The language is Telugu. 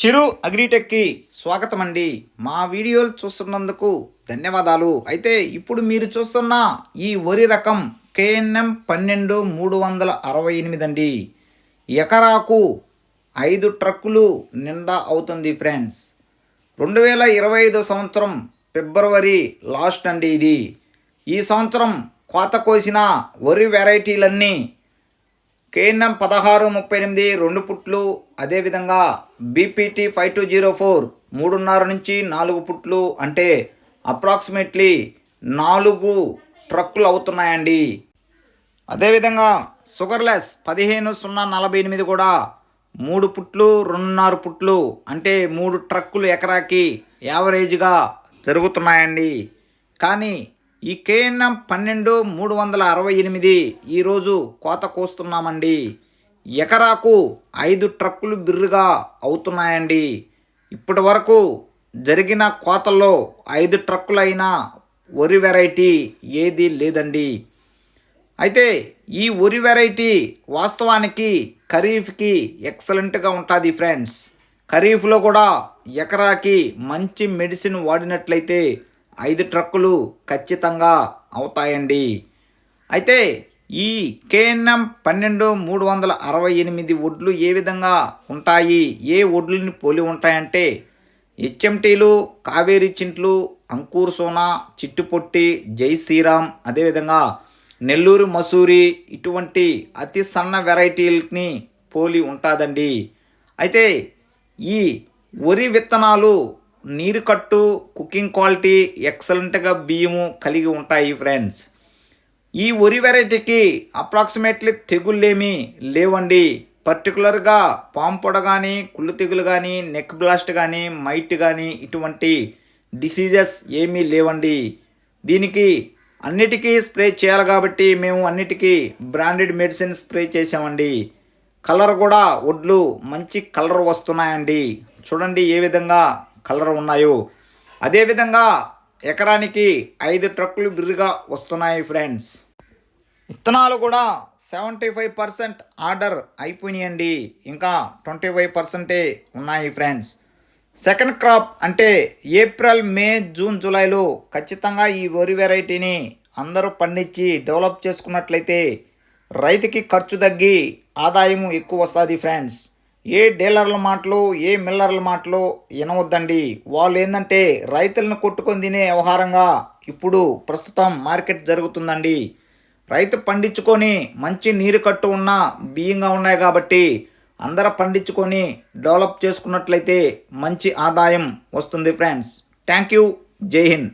చిరు అగ్రిటెక్కి స్వాగతం అండి మా వీడియోలు చూస్తున్నందుకు ధన్యవాదాలు. అయితే ఇప్పుడు మీరు చూస్తున్న ఈ వరి రకం కేఎన్ఎం పన్నెండు మూడు వందల అరవై ఎనిమిది అండి. ఎకరాకు ఐదు ట్రక్కులు నిండా అవుతుంది ఫ్రెండ్స్. రెండు వేల ఇరవై ఐదో సంవత్సరం ఫిబ్రవరి లాస్ట్ అండి ఇది. ఈ సంవత్సరం కోత కోసిన వరి వెరైటీలన్నీ కేఎన్ఎం పదహారు ముప్పై ఎనిమిది రెండు పుట్లు అదేవిధంగా BPT five two zero four మూడున్నర నుంచి నాలుగు పుట్లు అంటే అప్రాక్సిమేట్లీ నాలుగు ట్రక్కులు అవుతున్నాయండి. అదేవిధంగా షుగర్లెస్ పదిహేను సున్నా నలభై ఎనిమిది కూడా మూడు పుట్లు రెండున్నర పుట్లు అంటే మూడు ట్రక్కులు ఎకరాకి యావరేజ్గా జరుగుతున్నాయండి. కానీ ఈ కేఎన్ఎం పన్నెండు మూడు వందల అరవై ఎనిమిది ఈరోజు కోత కోస్తున్నామండి. ఎకరాకు ఐదు ట్రక్కులు బిర్రుగా అవుతున్నాయండి. ఇప్పటి వరకు జరిగిన కోతల్లో ఐదు ట్రక్కులైన వరి వెరైటీ ఏది లేదండి. అయితే ఈ వరి వెరైటీ వాస్తవానికి ఖరీఫ్కి ఎక్సలెంట్గా ఉంటుంది ఫ్రెండ్స్. ఖరీఫ్లో కూడా ఎకరాకి మంచి మెడిసిన్ వాడినట్లయితే ఐదు ట్రక్కులు ఖచ్చితంగా అవుతాయండి. అయితే ఈ కేఎన్ఎం పన్నెండు మూడు వందల అరవై ఎనిమిది ఒడ్లు ఏ విధంగా ఉంటాయి? ఏ ఒడ్లని పోలి ఉంటాయంటే హెచ్ఎంటీలు కావేరి చింట్లు అంకూర్ సోనా చిట్టుపొట్టి జై శ్రీరామ్ అదేవిధంగా నెల్లూరు మసూరి ఇటువంటి అతి సన్న వెరైటీలని పోలి ఉంటుందండి. అయితే ఈ వరి విత్తనాలు నీరు కట్టు కుకింగ్ క్వాలిటీ ఎక్సలెంట్గా బియ్యము కలిగి ఉంటాయి ఫ్రెండ్స్. ఈ వరి వెరైటీకి అప్రాక్సిమేట్లీ తెగుళ్ళేమి లేవండి. పర్టికులర్గా పాంపొడ కానీ కుళ్ళు తెగులు కానీ నెక్ బ్లాస్ట్ కానీ మైట్ కానీ ఇటువంటి డిసీజెస్ ఏమీ లేవండి. దీనికి అన్నిటికీ స్ప్రే చేయాలి కాబట్టి మేము అన్నిటికీ బ్రాండెడ్ మెడిసిన్ స్ప్రే చేసామండి కలర్ కూడా వడ్లు మంచి కలర్ వస్తున్నాయండి. చూడండి ఏ విధంగా కలర్ ఉన్నాయో. అదేవిధంగా ఎకరానికి ఐదు ట్రక్కులు బిర్రుగా వస్తున్నాయి ఫ్రెండ్స్. విత్తనాలు కూడా సెవెంటీ ఫైవ్ పర్సెంట్ ఆర్డర్ అయిపోయినాయండి. ఇంకా ట్వంటీ ఫైవ్ పర్సెంటే ఉన్నాయి ఫ్రెండ్స్. సెకండ్ క్రాప్ అంటే ఏప్రిల్ మే జూన్ జూలైలో ఖచ్చితంగా ఈ వరి వెరైటీని అందరూ పండించి డెవలప్ చేసుకున్నట్లయితే రైతుకి ఖర్చు తగ్గి ఆదాయం ఎక్కువ వస్తుంది ఫ్రెండ్స్. ఏ డీలర్ల మాటలు ఏ మిల్లర్ల మాటలు వినవద్దండి. వాళ్ళు ఏంటంటే రైతులను కొట్టుకొని తినే వ్యవహారంగా ఇప్పుడు ప్రస్తుతం మార్కెట్ జరుగుతుందండి. రైతు పండించుకొని మంచి నీరు కట్టు ఉన్న బియ్యంగా ఉన్నాయి కాబట్టి అందరూ పండించుకొని డెవలప్ చేసుకున్నట్లయితే మంచి ఆదాయం వస్తుంది ఫ్రెండ్స్. Thank you. జై హింద్.